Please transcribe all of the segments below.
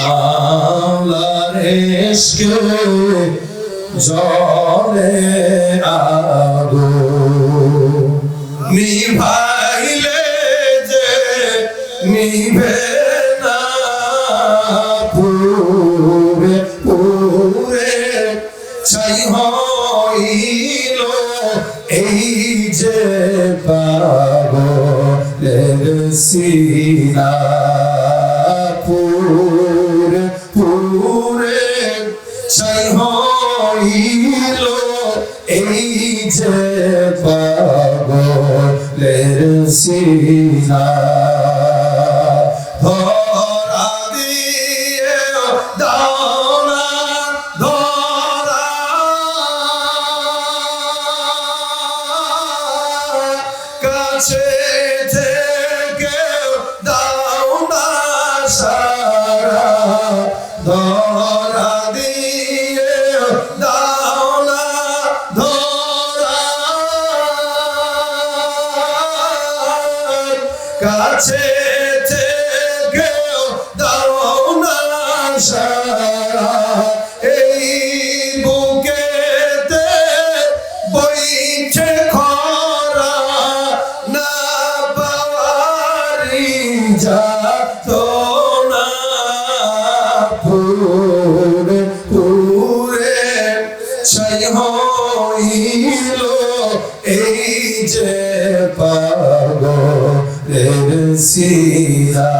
মাওলার ইশকে জলে আগো। নিভাইলে যে নিভে না পুরে পুরে এই যে পাগলের সিনা হইল এই যে পাগলের সিনা ধরা দিয়ে কাছে থেকে দাও না সারা এই বুকেতে বইছে খরা না পাওয়ারি যে পাগলের সিরা,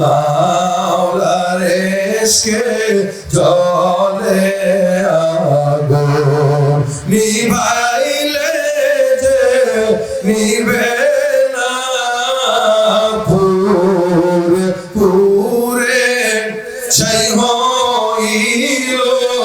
মাওলার ইশকে জলে আগুন নিভাইলে যে নিবে না পুরে পুরে ছাই হইল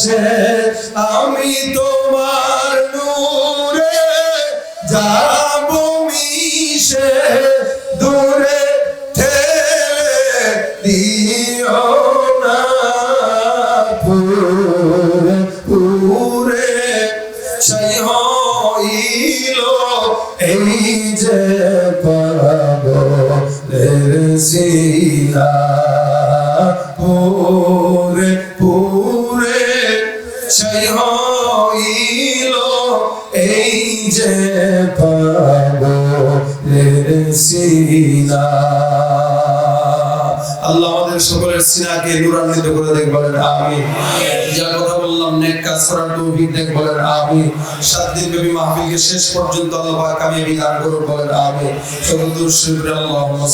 আসে, আমি তোমার নূরে যাব মিশে, দূরে ঠেলে দিও না পুরে পুরে হইল এই যে পাগলের সিলা যে আল্লাহ আমাদের সকলের সিনাকে নুরান্বিত করে দেখ বলেন আমি যা কথা বললাম নেক কাজ করার তৌফিক দেখ বলেন আমি সাত দিন ব্যাপী মাহফিলকে শেষ পর্যন্ত আল্লাহ পাক কামিয়াবি দান করুন বলেন আমি সকল দুরুদ শরীফ আল্লাহুম্মা